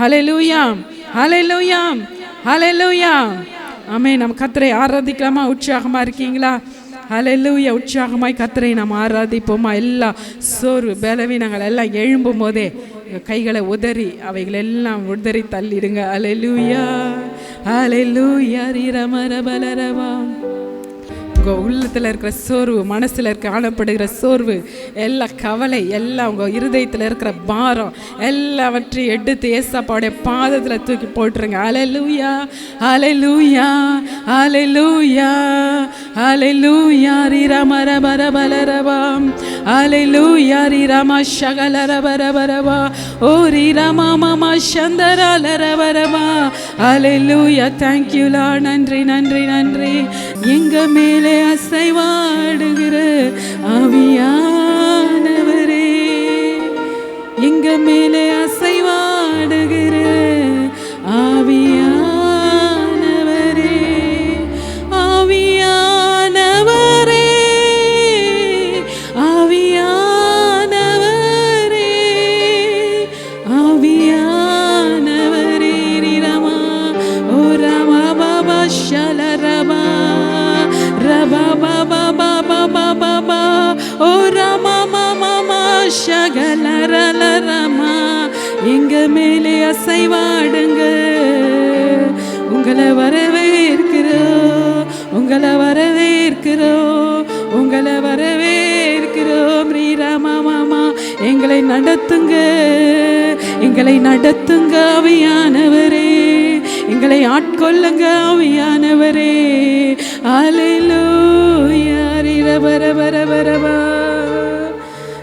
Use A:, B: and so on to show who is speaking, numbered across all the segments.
A: ஹலெலூயாம் ஹலெலூயாம் ஹலெலூயாம் ஆமே நம்ம கத்தரை ஆராதிக்கலாமா? உற்சாகமாக இருக்கீங்களா? ஹalleluya உற்சாகமாய் கத்தரை நாம் ஆராதிப்போமா? எல்லா சோர்வு பலவீனங்கள் எல்லாம் எழும்பும் போதே கைகளை உதறி அவைகள் எல்லாம் உதறி தள்ளிடுங்க. ஹalleluya ஹalleluya ரீரமர பலரவா உங்கள் உள்ளத்தில் இருக்கிற சோர்வு மனசில் இருக்க காணப்படுகிற சோர்வு எல்லா கவலை எல்லாம் உங்கள் இருதயத்தில் இருக்கிற பாரம் எல்லாவற்றையும் எடுத்து ஏசப்பாவுடைய பாதத்தில் தூக்கி போட்டுருங்க. அலைலூயா அலைலூயா அலைலூயா அலைலூயா ரீரமர பர பலரவாம் அலைலூயா ரீரம சகலர பர பரவா ஓ ரீரமா மாமா சந்தரா லரவரவா அலைலூயா தேங்க்யூலா நன்றி நன்றி நன்றி. எங்க மேலே அசைவாடுகிற ஆவியானவரே. எங்க மேலே அசை எங்க மேலே அசைவாடுங்க. உங்களை வரவேற்கிறோம். உங்களை வரவேற்கிறோம். உங்களை வரவேற்கிறோம். ரீராமா மாமா எங்களை நடத்துங்க. எங்களை நடத்துங்க அவையானவரே எங்களை ஆட்கொள்ளுங்க ஆவியானவரே. அலையிலூயா வர பர பரபா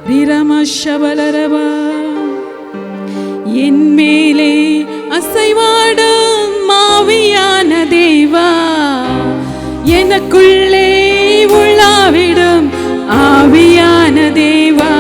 A: ரீரம ஷபலரபா என் மேலே அசைவாடும் மாவியான தேவா. எனக்குள்ளே உள்ளாவிடும் ஆவியான தேவா.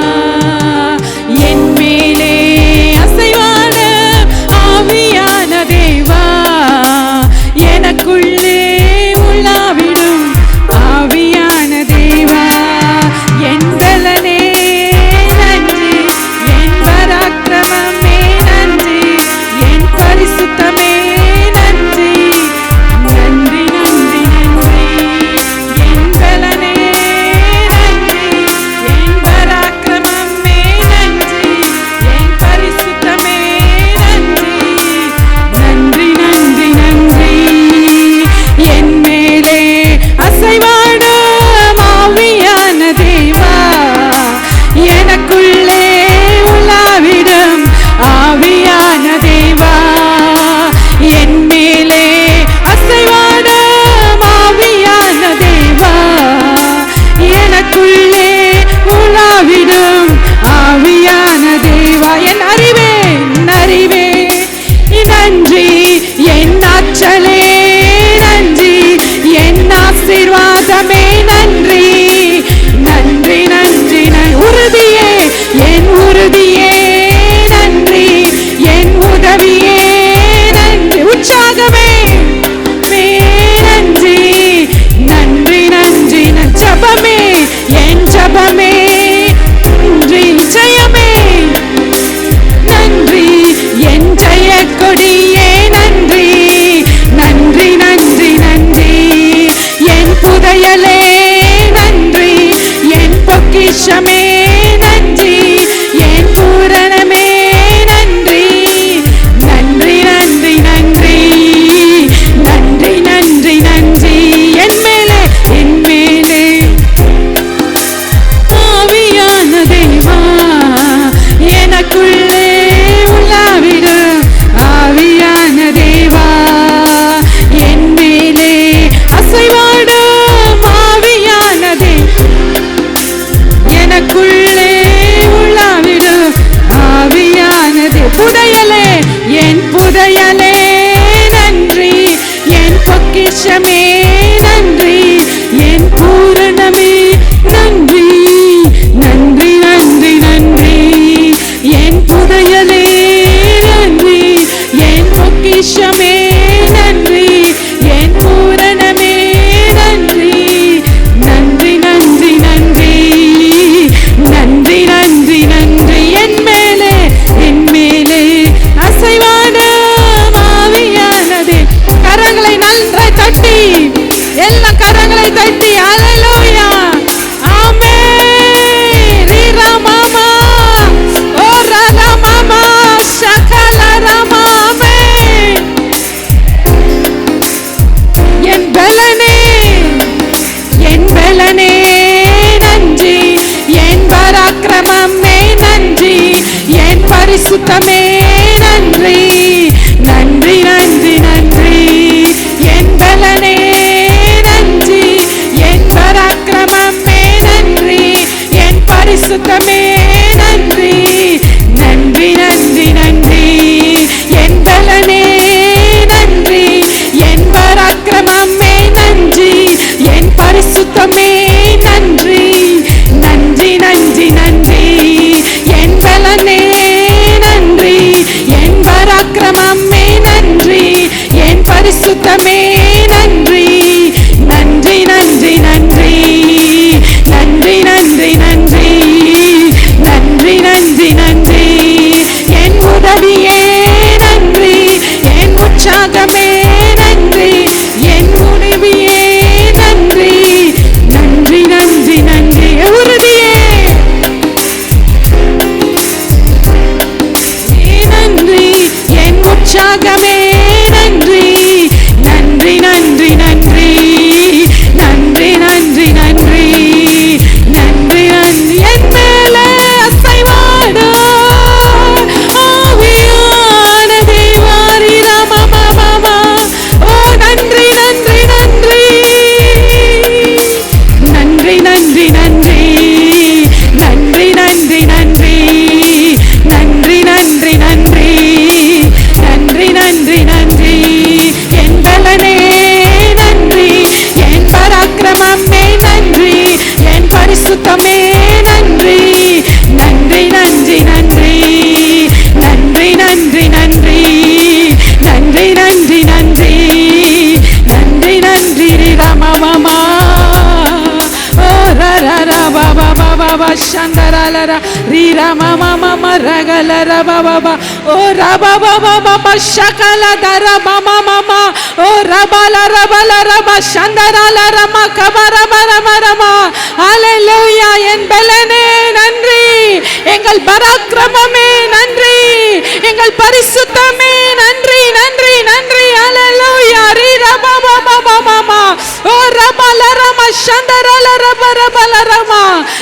A: எனக்குள்ளே உள்ளாவிடும் ஆவியானது. புதையலே என் புதையலே நன்றி. என் பொக்கிஷமே రగలర రీ రమ మమ రగల రబ బాబా ఓ రబ బాబా బాబా శకల దర మమ మమ ఓ రబల రబల రబ சந்தரால ரம கபர பரம ரம ஹalleluya என் பலனே நன்றி. எங்கள் பராக்கிரமமே நன்றி. எங்கள் பரிசுத்தமே நன்றி நன்றி நன்றி. ஹalleluya ரி ரப பாபா பாபா ஓ ரபல ரம சந்தரா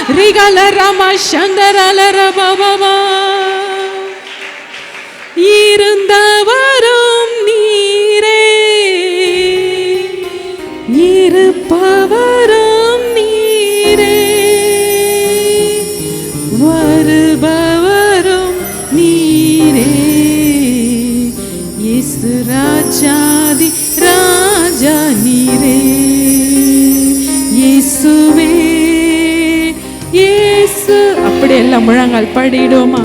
A: ரிகல ரம சங்கரலர பவமா இருந்தவரும் நீரே. இருப்பவரும் நீரே. வருபவரும் நீரே. இயேசு ராஜா சில முழங்கால் படிடுவோமா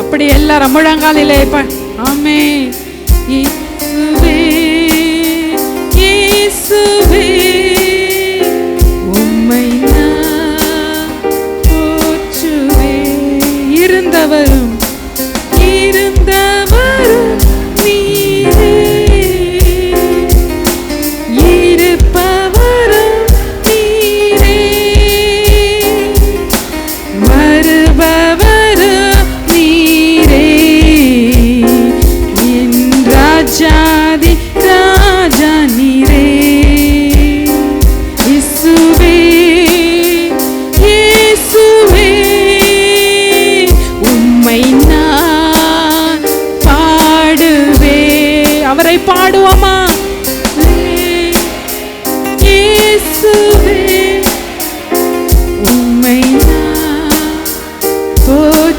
A: அப்படி எல்லாரும் முழங்காலிலே ப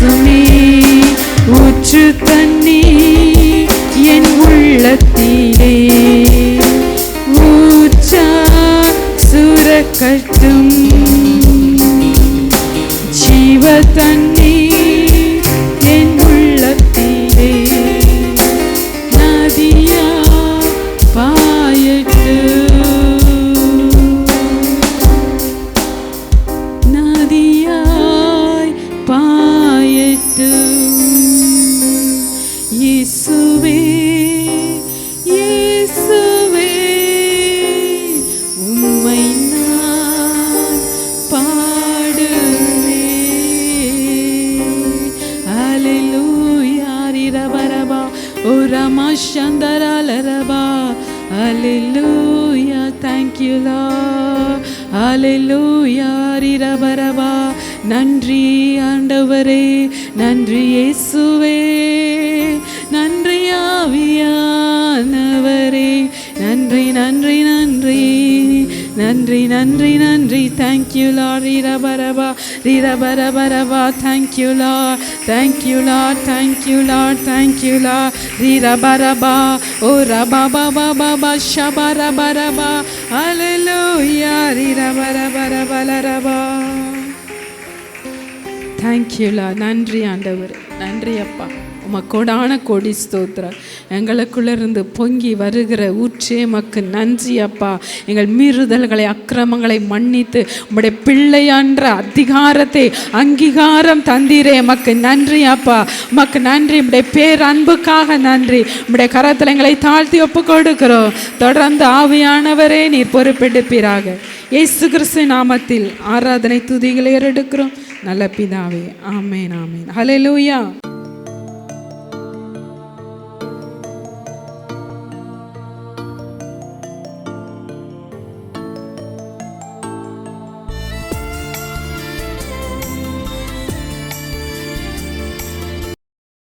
A: வீசுமே ஊற்று இயேசுவே இயேசுவே உம்மை நான் பாடுவேன் ஹalleluya ரிரபரபா ஓ ரமா சந்தரலரபா ஹalleluya thank you lord. ஹalleluya ரிரபரபா நன்றி ஆண்டவரே நன்றி இயேசுவே. நன்றி ஆவியானவரே. நன்றி நன்றி நன்றி. நன்றி நன்றி நன்றி. தேங்க்யூ லா ரீரபரபா ரீரபரபரபா தேங்க்யூ லா தேங்க்யூ லா தேங்க்யூ லா தேங்க்யூ லா ரீரபரபா ஓ ரபா பாபா பாபா ஷபரபரபா ஹalleluya ரீரபரபரபலரபா தேங்க்யூலா நன்றி ஆண்டவர். நன்றி அப்பா. உமக்கோடான கோடி ஸ்தோத்திரம். எங்களுக்குள்ள இருந்து பொங்கி வருகிற ஊற்றே மக்கு நன்றி அப்பா. எங்கள் மீறுதல்களை அக்கிரமங்களை மன்னித்து உம்முடைய பிள்ளையான்ற அதிகாரத்தை அங்கீகாரம் தந்தீரே. மக்கு நன்றி அப்பா. மக்கு நன்றி உம்முடைய பேரன்புக்காக நன்றி. உம்முடைய கரத்தில் எங்களை தாழ்த்தி ஒப்பு கொடுக்கிறோம் தொடர்ந்து ஆவியானவரே நீர் பொறுப்பெடுப்பீராக. இயேசு கிறிஸ்து நாமத்தில் ஆராதனை துதிகளை ஏறெடுக்கிறோம். நல்ல பிதாவே. ஆமேன் ஆமேன். ஹலோ லூயா